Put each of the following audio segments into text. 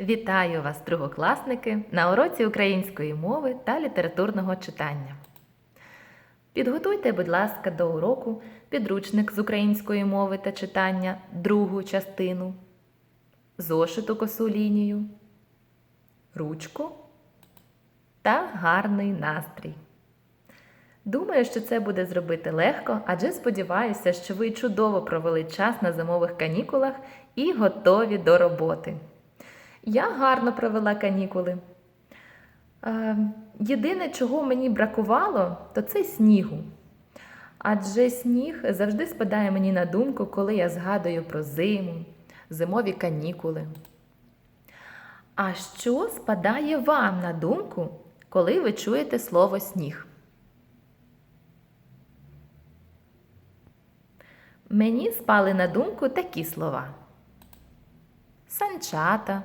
Вітаю вас, другокласники, на уроці української мови та літературного читання. Підготуйте, будь ласка, до уроку підручник з української мови та читання, другу частину, зошиту косу лінію, ручку та гарний настрій. Думаю, що це буде зробити легко, адже сподіваюся, що ви чудово провели час на зимових канікулах і готові до роботи. Я гарно провела канікули. Е, Єдине, чого мені бракувало, то це снігу. Адже сніг завжди спадає мені на думку, коли я згадую про зиму, зимові канікули. А що спадає вам на думку, коли ви чуєте слово сніг? Мені спали на думку такі слова: санчата,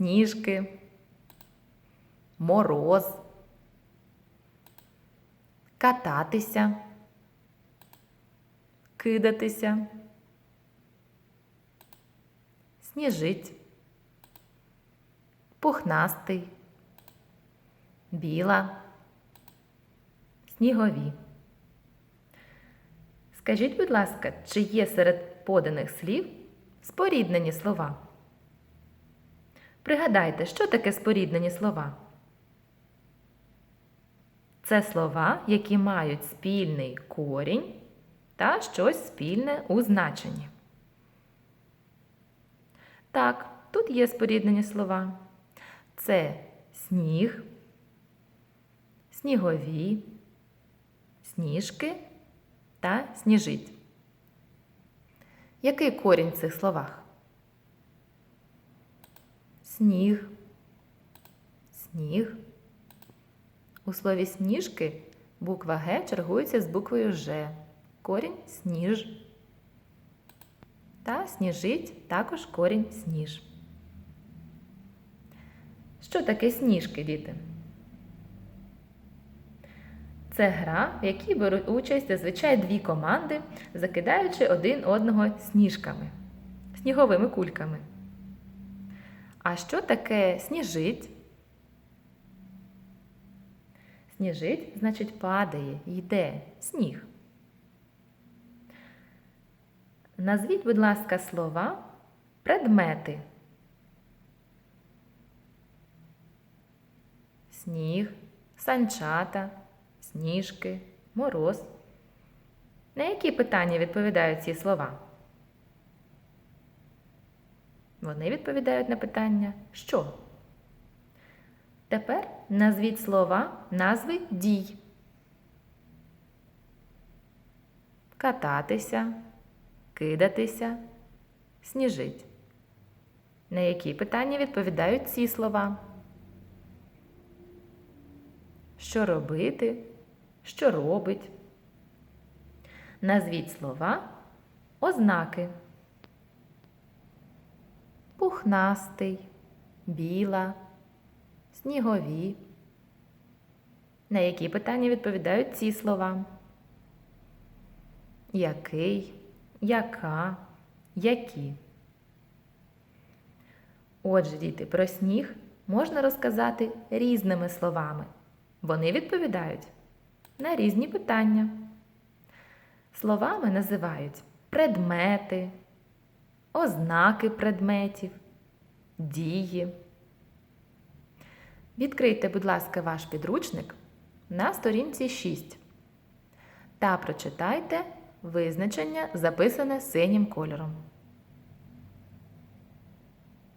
сніжки, мороз, кататися, кидатися, сніжить, пухнастий, біла, снігові. Скажіть, будь ласка, чи є серед поданих слів споріднені слова? Пригадайте, що таке споріднені слова? Це слова, які мають спільний корінь та щось спільне у значенні. Так, тут є споріднені слова. Це сніг, снігові, сніжки та сніжить. Який корінь в цих словах? Сніг, сніг. У слові сніжки буква Г чергується з буквою Ж. Корінь сніж. Та сніжить також корінь сніж. Що таке сніжки, діти? Це гра, в якій беруть участь зазвичай дві команди, закидаючи один одного сніжками, сніговими кульками. А що таке сніжить? Сніжить, значить, падає, йде сніг. Назвіть, будь ласка, слова предмети. Сніг, санчата, сніжки, мороз. На які питання відповідають ці слова? Вони відповідають на питання що? Тепер назвіть слова назви дій. Кататися, кидатися, сніжить. На які питання відповідають ці слова? Що робити? Що робить? Назвіть слова ознаки. Пухнастий, біла, снігові. На які питання відповідають ці слова? Який, яка, які? Отже, діти, про сніг можна розказати різними словами. Вони відповідають на різні питання. Словами називають предмети, ознаки предметів, дії. Відкрийте, будь ласка, ваш підручник на сторінці 6 та прочитайте визначення, записане синім кольором.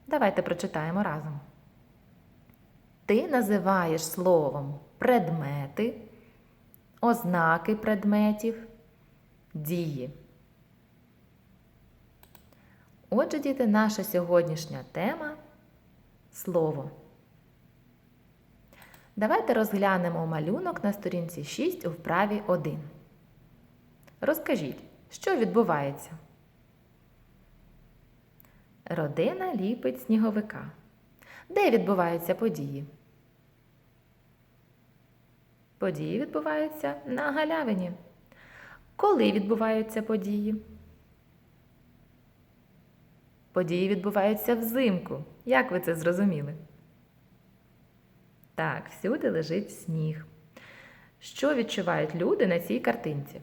Давайте прочитаємо разом. Ти називаєш словом предмети, ознаки предметів, дії. Отже, діти, наша сьогоднішня тема слово. Давайте розглянемо малюнок на сторінці 6 у вправі 1. Розкажіть, що відбувається? Родина ліпить сніговика. Де відбуваються події? Події відбуваються на галявині. Коли відбуваються події? Події відбуваються взимку. Як ви це зрозуміли? Так, всюди лежить сніг. Що відчувають люди на цій картинці?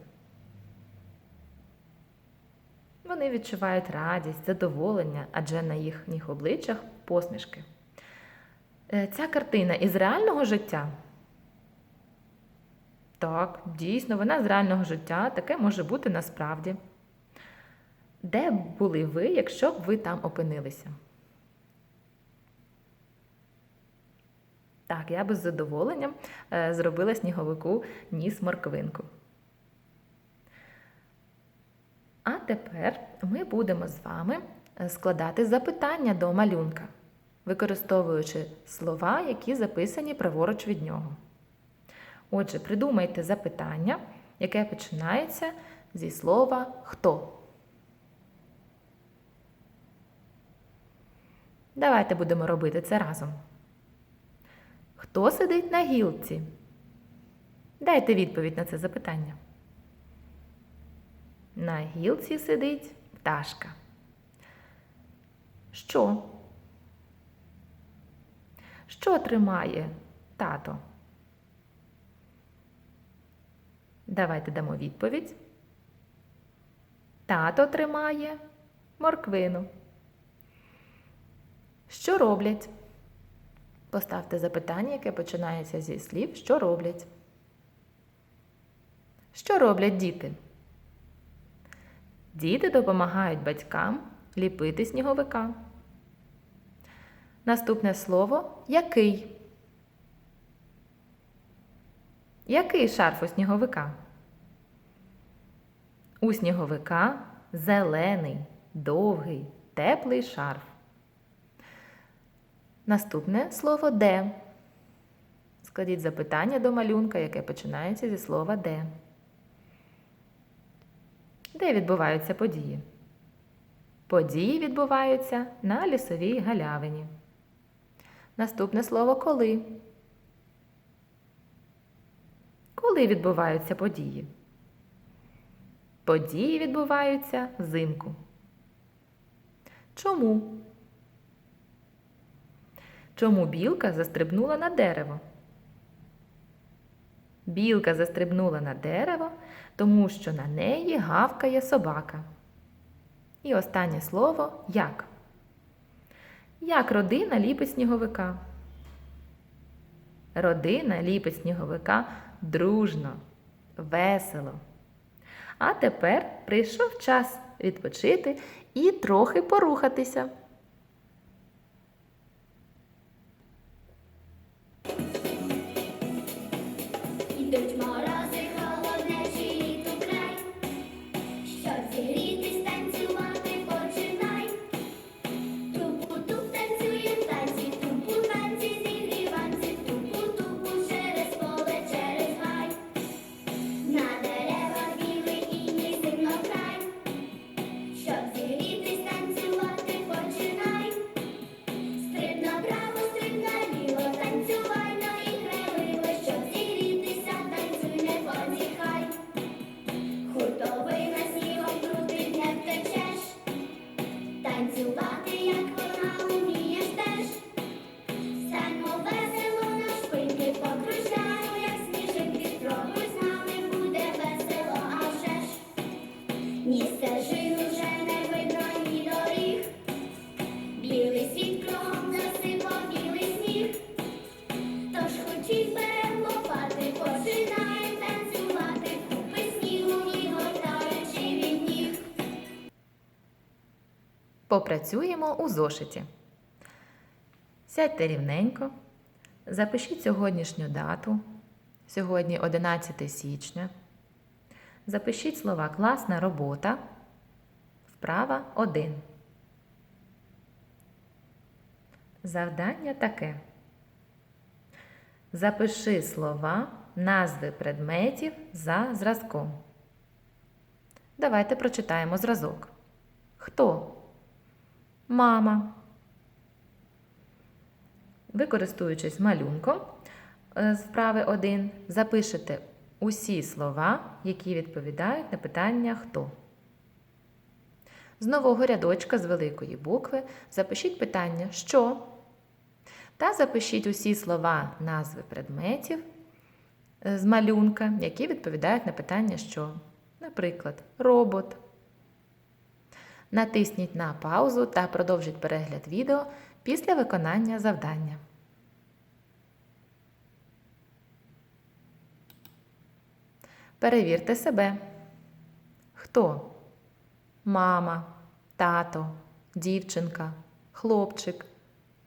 Вони відчувають радість, задоволення, адже на їхніх обличчях посмішки. Е, Ця картина із реального життя. Так, дійсно, вона з реального життя, таке може бути насправді. Де були ви, якщо б ви там опинилися? Так, я би з задоволенням е, зробила сніговику ніс морквинку. А тепер ми будемо з вами е, складати запитання до малюнка, використовуючи слова, які записані праворуч від нього. Отже, придумайте запитання, яке починається зі слова хто. Давайте будемо робити це разом. Хто сидить на гілці? Дайте відповідь на це запитання. На гілці сидить пташка. Що? Що тримає тато? Давайте дамо відповідь. Тато тримає морквину. Що роблять? Поставте запитання, яке починається зі слів, що роблять. Що роблять діти? Діти допомагають батькам ліпити сніговика. Наступне слово який? Який шарф у сніговика? У сніговика зелений, довгий, теплий шарф. Наступне слово де. Складіть запитання до малюнка, яке починається зі слова де. Де відбуваються події? Події відбуваються на лісовій галявині. Наступне слово коли. Коли відбуваються події? Події відбуваються взимку. Чому? Чому білка застрибнула на дерево? Білка застрибнула на дерево, тому що на неї гавкає собака. І останнє слово як. Як родина ліпить сніговика? Родина ліпить сніговика дружно, весело. А тепер прийшов час відпочити і трохи порухатися. Попрацюємо у зошиті. Сядьте рівненько. Запишіть сьогоднішню дату. Сьогодні 11 січня. Запишіть слова класна робота. Вправа 1. Завдання таке. Запиши слова, назви предметів за зразком. Давайте прочитаємо зразок. Хто? Мама. Ви, користуючись малюнком е, вправи 1, запишете усі слова, які відповідають на питання хто. З нового рядочка з великої букви запишіть питання що та запишіть усі слова назви предметів е, з малюнка, які відповідають на питання що. Наприклад, робот. Натисніть на паузу та продовжіть перегляд відео після виконання завдання. Перевірте себе. Хто? Мама, тато, дівчинка, хлопчик,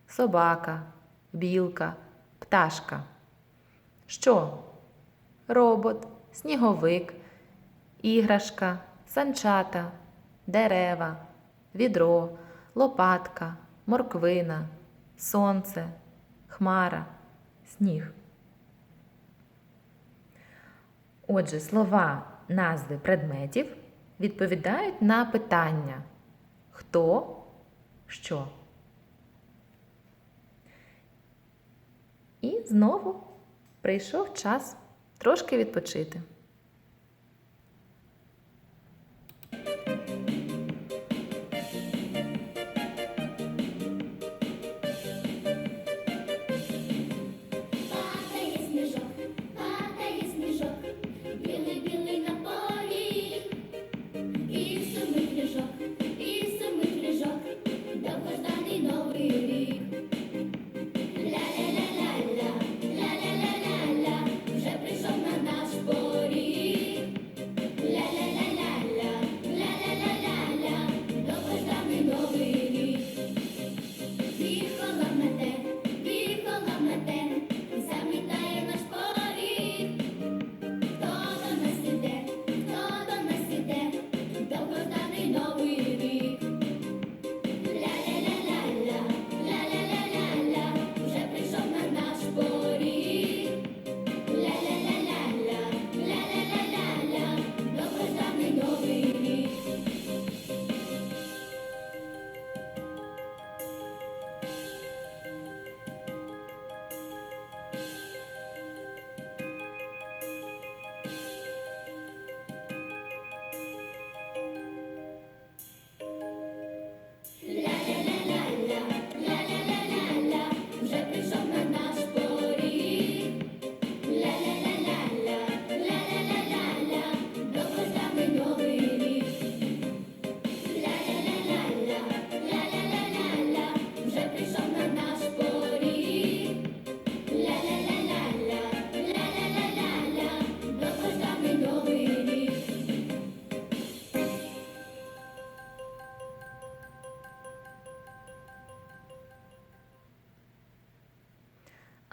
собака, білка, пташка. Що? Робот, сніговик, іграшка, санчата, дерева, відро, лопатка, морквина, сонце, хмара, сніг. Отже, слова назви предметів відповідають на питання хто, що. І знову прийшов час трошки відпочити.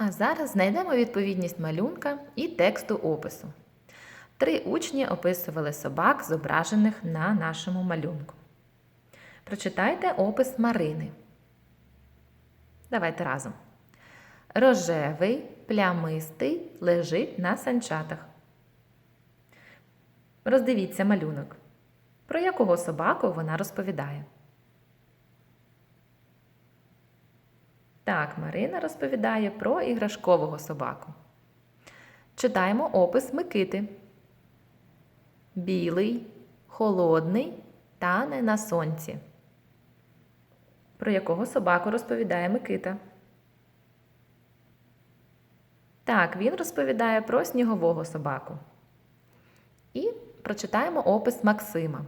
А зараз знайдемо відповідність малюнка і тексту опису. Три учні описували собак, зображених на нашому малюнку. Прочитайте опис Марини. Давайте разом. Рожевий, плямистий лежить на санчатах. Роздивіться малюнок. Про якого собаку вона розповідає? Так, Марина розповідає про іграшкового собаку. Читаємо опис Микити. Білий, холодний, тане на сонці. Про якого собаку розповідає Микита? Так, він розповідає про снігового собаку. І прочитаємо опис Максима.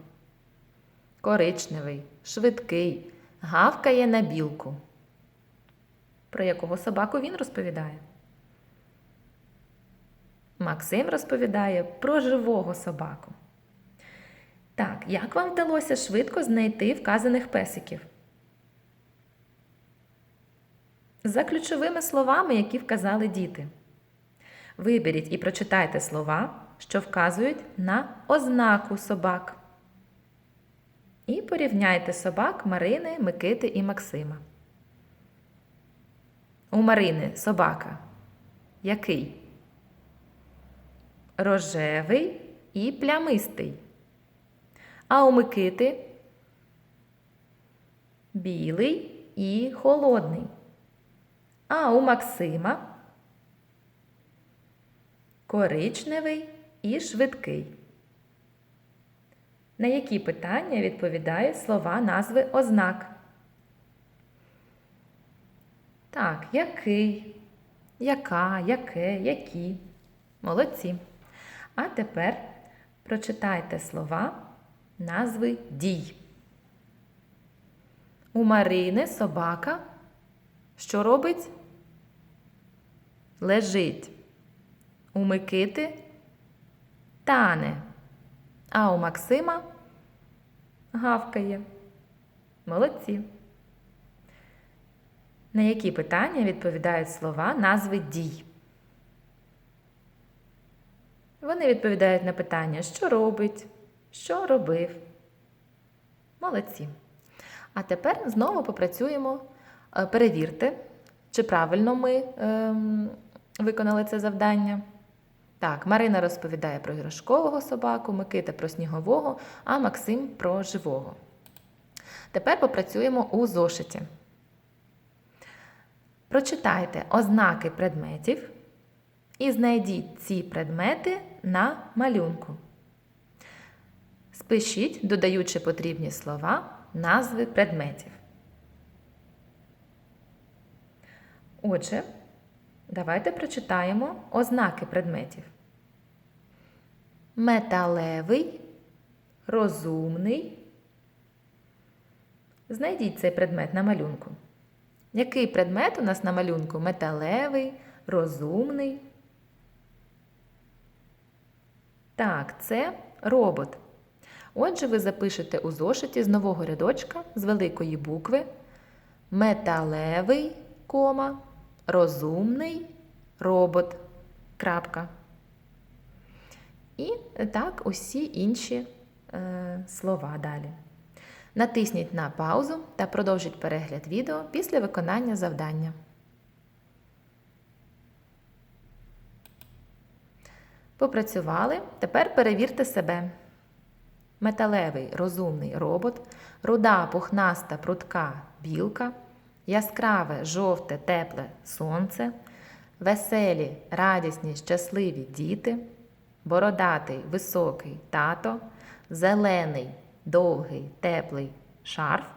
Коричневий, швидкий, гавкає на білку. Про якого собаку він розповідає? Максим розповідає про живого собаку. Так, як вам вдалося швидко знайти вказаних песиків? За ключовими словами, які вказали діти. Виберіть і прочитайте слова, що вказують на ознаку собак. І порівняйте собак Марини, Микити і Максима. У Марини собака. Який? Рожевий і плямистий. А у Микити білий і холодний. А у Максима коричневий і швидкий. На які питання відповідають слова назви ознак? Так, який, яка, яке, які. Молодці. А тепер прочитайте слова назви дій. У Марини собака. Що робить? Лежить. У Микити тане. А у Максима гавкає. Молодці. На які питання відповідають слова назви дій? Вони відповідають на питання, що робить, що робив. Молодці. А тепер знову попрацюємо, Е, перевірте, чи правильно ми ем, виконали це завдання. Так, Марина розповідає про іграшкового собаку, Микита про снігового, а Максим про живого. Тепер попрацюємо у зошиті. Прочитайте ознаки предметів і знайдіть ці предмети на малюнку. Спишіть, додаючи потрібні слова, назви предметів. Отже, давайте прочитаємо ознаки предметів. Металевий, розумний. Знайдіть цей предмет на малюнку. Який предмет у нас на малюнку? Металевий, розумний. Так, це робот. Отже, ви запишете у зошиті з нового рядочка з великої букви металевий, кома, розумний робот. Крапка. І так усі інші е, слова далі. Натисніть на паузу та продовжіть перегляд відео після виконання завдання. Попрацювали. Тепер перевірте себе. Металевий розумний робот, руда пухнаста прутка білка, яскраве жовте тепле сонце, веселі, радісні, щасливі діти, бородатий високий тато, зелений, довгий, теплий шарф,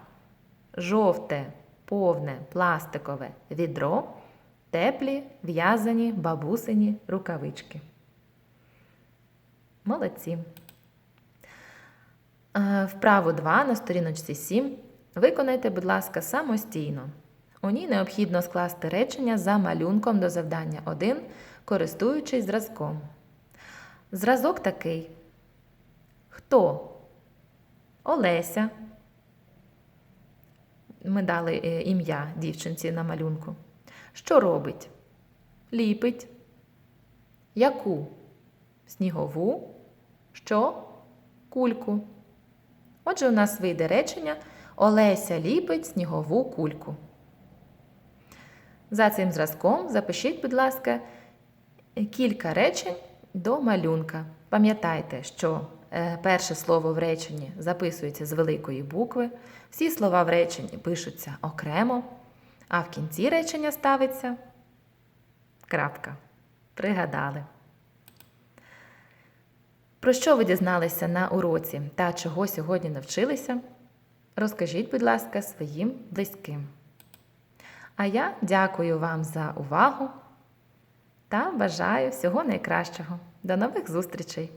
жовте, повне пластикове відро, теплі в'язані бабусині рукавички. Молодці. Е, Вправу 2 на сторіночці 7 виконайте, будь ласка, самостійно. У ній необхідно скласти речення за малюнком до завдання 1, користуючись зразком. Зразок такий. Хто? Олеся. Ми дали е, ім'я дівчинці на малюнку. Що робить? Ліпить. Яку? Снігову. Що? Кульку. Отже, у нас вийде речення Олеся ліпить снігову кульку. За цим зразком запишіть, будь ласка, кілька речень до малюнка. Пам'ятайте, що е, перше слово в реченні записується з великої букви, всі слова в реченні пишуться окремо, а в кінці речення ставиться крапка. Пригадали. Про що ви дізналися на уроці та чого сьогодні навчилися? Розкажіть, будь ласка, своїм близьким. А я дякую вам за увагу та бажаю всього найкращого. До нових зустрічей!